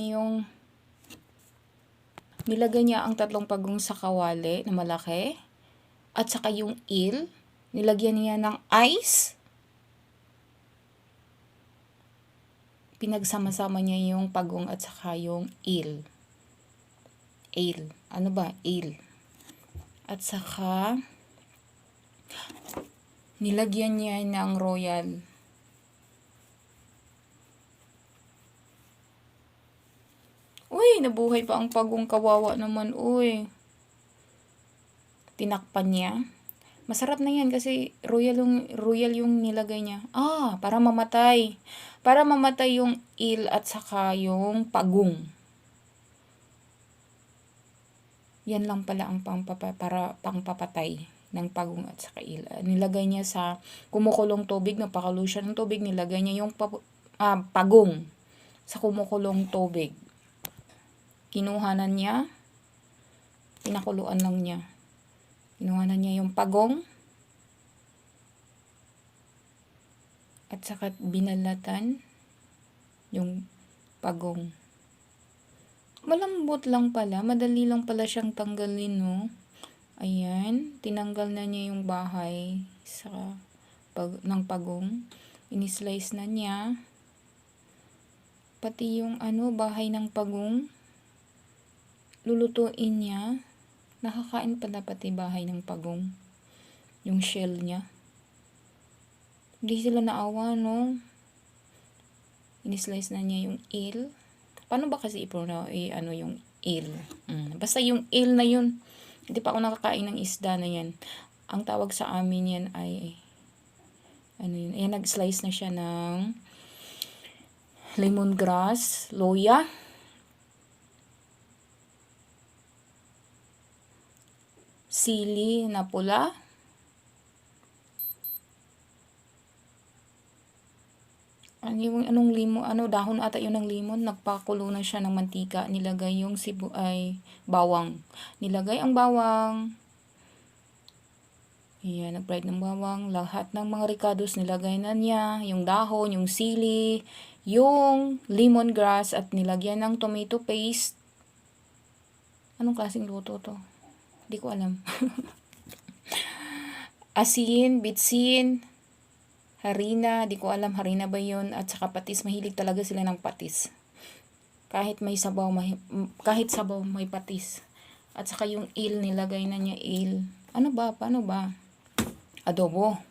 niya yung nilagay niya ang tatlong pagong sa kawali na malaki at saka yung il. Nilagyan niya ng ice. Pinagsama-sama niya yung pagong at saka yung il. Ale. Ano ba? Ale. At saka nilagyan niya ng royal. Uy, nabuhay pa ang pagong kawawa naman, uy. Tinakpan niya. Masarap na yan kasi royal yung, royal yung nilagay niya. Ah, para mamatay. Para mamatay yung il at saka yung pagong. Yan lang pala ang pangpapa, para pangpapatay ng pagong at saka il. Ah, Nilagay niya sa kumukulong tubig, napakalo siya ng tubig, nilagay niya yung pa, ah, pagong sa kumukulong tubig. Kinuhanan niya, pinakuluan lang niya. Kinuhanan niya yung pagong at saka binalatan yung pagong. Malambot lang pala, madali lang pala siyang tanggalin, no? Ayan, tinanggal na niya yung bahay sa pag, ng pagong. Inislice na niya. Pati yung ano, bahay ng pagong. Lulutuin niya. Nakakain pala pati bahay ng pagong. Yung shell niya. Hindi sila naawa, no? Inislice na niya yung eel. Paano ba kasi ipronounce eh, ano yung eel? Mm. Basta yung eel na yun. Hindi pa ako nakakain ng isda na yan. Ang tawag sa amin yan ay ano yun? Ayan, nag-slice na siya ng lemongrass, loya, sili na pula, ano yung anong limon, ano dahon ata yun ng limon, nagpakulo na siya ng mantika, nilagay yung sibu ay bawang. Nilagay ang bawang. Ayan, nag-fried ng bawang. Lahat ng mga ricados nilagay na niya. Yung dahon, yung sili, yung lemongrass at nilagyan ng tomato paste. Anong klaseng luto to? Hindi ko alam. Asin, bitsin, harina, di ko alam harina ba yun, at saka patis, mahilig talaga sila ng patis. Kahit may sabaw, may, kahit sabaw may patis. At saka yung il, nilagay na niya il. Ano ba? Paano ba? Adobo.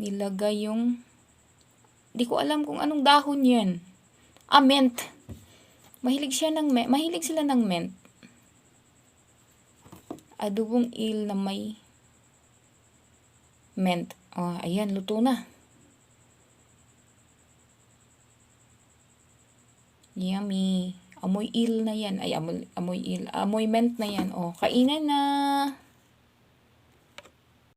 Nilagay yung, di ko alam kung anong dahon yan. Ah, mint. Mahilig siya ng, me- mahilig sila ng mint adobong il na may mint. Oh, ayan, luto na. Yummy. Amoy il na yan. Ay, amoy, amoy il. Amoy mint na yan. Oh, kainan na.